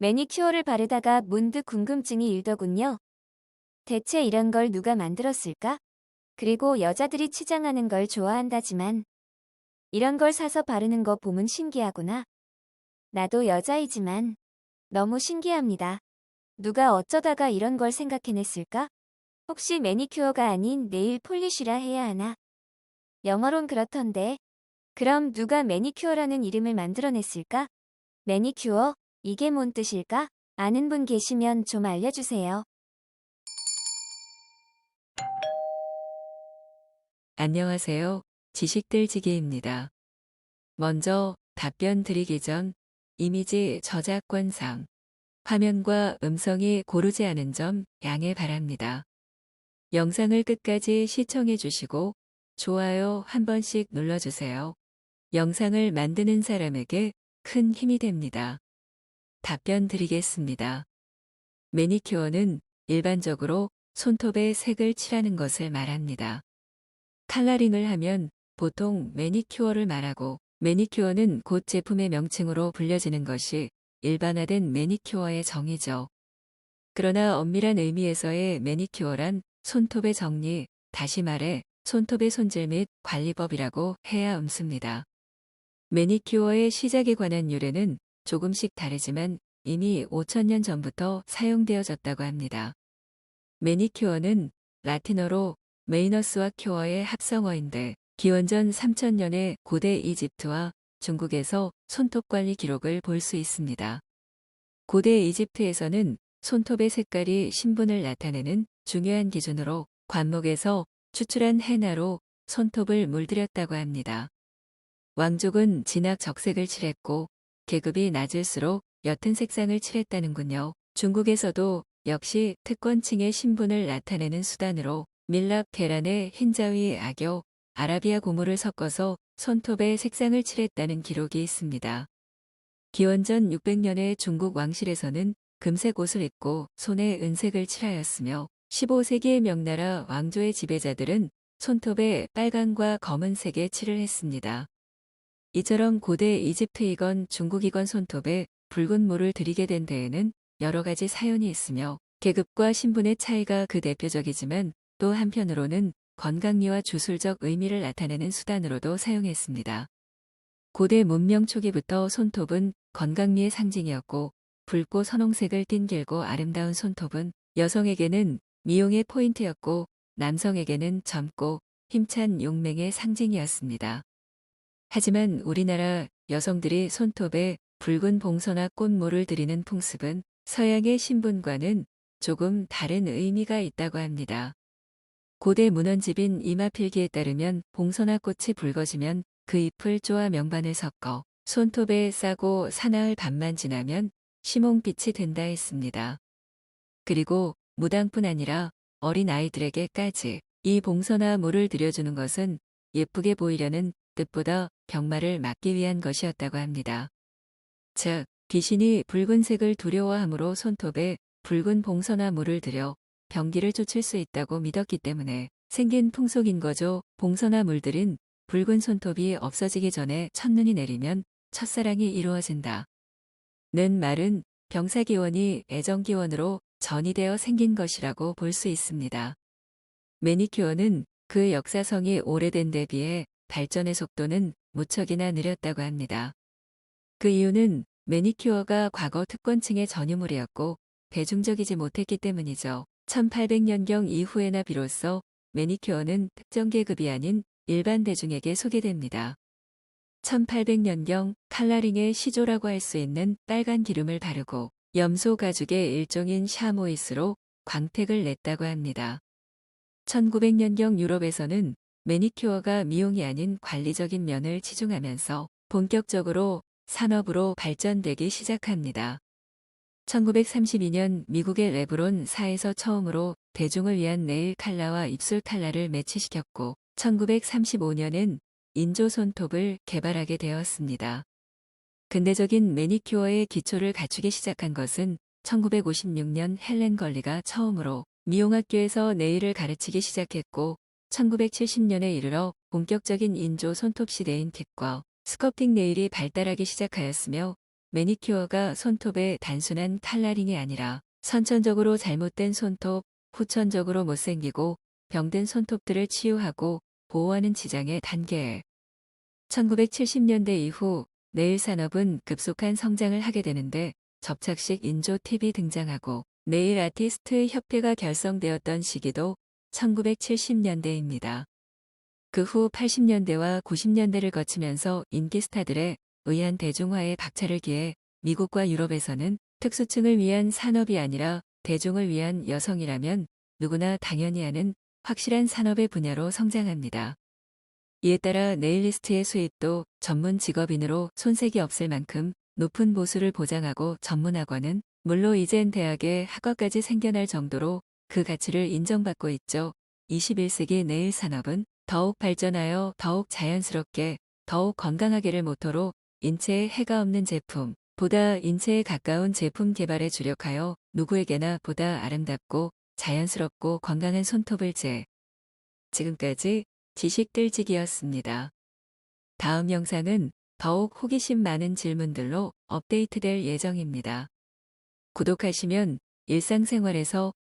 매니큐어를 바르다가 문득 궁금증이 일더군요. 대체 이런 걸 누가 만들었을까? 그리고 여자들이 치장하는 걸 좋아한다지만 이런 걸 사서 바르는 거 보면 신기하구나. 나도 여자이지만 너무 신기합니다. 누가 어쩌다가 이런 걸 생각해냈을까? 혹시 매니큐어가 아닌 네일 폴리쉬라 해야 하나? 영어론 그렇던데. 그럼 누가 매니큐어라는 이름을 만들어냈을까? 매니큐어? 이게 뭔 뜻일까? 아는 분 계시면 좀 알려주세요. 안녕하세요. 지식들지기입니다. 먼저 답변 드리기 전 이미지 저작권상 화면과 음성이 고르지 않은 점 양해 바랍니다. 영상을 끝까지 시청해 주시고 좋아요 한 번씩 눌러주세요. 영상을 만드는 사람에게 큰 힘이 됩니다. 답변 드리겠습니다. 매니큐어는 일반적으로 손톱에 색을 칠하는 것을 말합니다. 칼라링을 하면 보통 매니큐어를 말하고 매니큐어는 곧 제품의 명칭으로 불려지는 것이 일반화된 매니큐어의 정의죠. 그러나 엄밀한 의미에서의 매니큐어란 손톱의 정리, 다시 말해 손톱의 손질 및 관리법이라고 해야 음습니다. 매니큐어의 시작에 관한 유래는 조금씩 다르지만 이미 5천년 전부터 사용되어졌다고 합니다. 매니큐어는 라틴어로 메이너스와 큐어의 합성어인데 기원전 3000년의 고대 이집트와 중국에서 손톱 관리 기록을 볼 수 있습니다. 고대 이집트에서는 손톱의 색깔이 신분을 나타내는 중요한 기준으로 관목에서 추출한 헤나로 손톱을 물들였다고 합니다. 왕족은 진학 적색을 칠했고 계급이 낮을수록 옅은 색상을 칠했다는군요. 중국에서도 역시 특권층의 신분을 나타내는 수단으로 밀랍 계란에 흰자위 악교, 아라비아 고무를 섞어서 손톱에 색상을 칠했다는 기록이 있습니다. 기원전 600년의 중국 왕실에서는 금색 옷을 입고 손에 은색을 칠하였으며 15세기의 명나라 왕조의 지배자들은 손톱에 빨간과 검은색의 칠을 했습니다. 이처럼 고대 이집트이건 중국이건 손톱에 붉은 물을 들이게 된 데에는 여러 가지 사연이 있으며 계급과 신분의 차이가 그 대표적이지만 또 한편으로는 건강미와 주술적 의미를 나타내는 수단으로도 사용했습니다. 고대 문명 초기부터 손톱은 건강미의 상징이었고 붉고 선홍색을 띤 길고 아름다운 손톱은 여성에게는 미용의 포인트였고 남성에게는 젊고 힘찬 용맹의 상징이었습니다. 하지만 우리나라 여성들이 손톱에 붉은 봉서나 꽃물을 들이는 풍습은 서양의 신분과는 조금 다른 의미가 있다고 합니다. 고대 문헌집인 이마필기에 따르면 봉서나 꽃이 붉어지면 그 잎을 쪼아 명반을 섞어 손톱에 싸고 사나흘 밤만 지나면 시몽빛이 된다 했습니다. 그리고 무당뿐 아니라 어린 아이들에게까지 이 봉서나 물을 들여주는 것은 예쁘게 보이려는 뜻보다 병마를 막기 위한 것이었다고 합니다. 즉, 귀신이 붉은색을 두려워함으로 손톱에 붉은 봉서나 물을 들여 병기를 쫓을 수 있다고 믿었기 때문에 생긴 풍속인 거죠. 봉서나 물들인 붉은 손톱이 없어지기 전에 첫눈이 내리면 첫사랑이 이루어진다. 는 말은 병사기원이 애정기원으로 전이되어 생긴 것이라고 볼 수 있습니다. 매니큐어는 그 역사성이 오래된 데 비해 발전의 속도는 무척이나 느렸다고 합니다. 그 이유는 매니큐어가 과거 특권층의 전유물이었고 대중적이지 못했기 때문이죠. 1800년경 이후에나 비로소 매니큐어는 특정 계급이 아닌 일반 대중에게 소개됩니다. 1800년경 칼라링의 시조라고 할 수 있는 빨간 기름을 바르고 염소 가죽의 일종인 샤모이스로 광택을 냈다고 합니다. 1900년경 유럽에서는 매니큐어가 미용이 아닌 관리적인 면을 치중하면서 본격적으로 산업으로 발전되기 시작합니다. 1932년 미국의 레브론 사에서 처음으로 대중을 위한 네일 칼라와 입술 칼라를 매치시켰고 1935년엔 인조 손톱을 개발하게 되었습니다. 근대적인 매니큐어의 기초를 갖추기 시작한 것은 1956년 헬렌 걸리가 처음으로 미용학교에서 네일을 가르치기 시작했고 1970년에 이르러 본격적인 인조 손톱 시대인 kit과 스커팅 네일이 발달하기 시작하였으며 매니큐어가 손톱의 단순한 칼라링이 아니라 선천적으로 잘못된 손톱, 후천적으로 못생기고 병든 손톱들을 치유하고 보호하는 지장의 단계에 1970년대 이후 네일 산업은 급속한 성장을 하게 되는데 접착식 인조 팁이 등장하고 네일 아티스트 협회가 결성되었던 시기도 1970년대입니다. 그 후 80년대와 90년대를 거치면서 인기 스타들의 의한 대중화에 박차를 기해 미국과 유럽에서는 특수층을 위한 산업이 아니라 대중을 위한 여성이라면 누구나 당연히 아는 확실한 산업의 분야로 성장합니다. 이에 따라 네일리스트의 수입도 전문 직업인으로 손색이 없을 만큼 높은 보수를 보장하고 전문학원은 물론 이젠 대학에 학과까지 생겨날 정도로 그 가치를 인정받고 있죠. 21세기 네일 산업은 더욱 발전하여 더욱 자연스럽게 더욱 건강하게를 모토로 인체에 해가 없는 제품, 보다 인체에 가까운 제품 개발에 주력하여 누구에게나 보다 아름답고 자연스럽고 건강한 손톱을 재. 지금까지 지식 들지기였습니다. 다음 영상은 더욱 호기심 많은 질문들로 업데이트될 예정입니다. 구독하시면 일상생활에서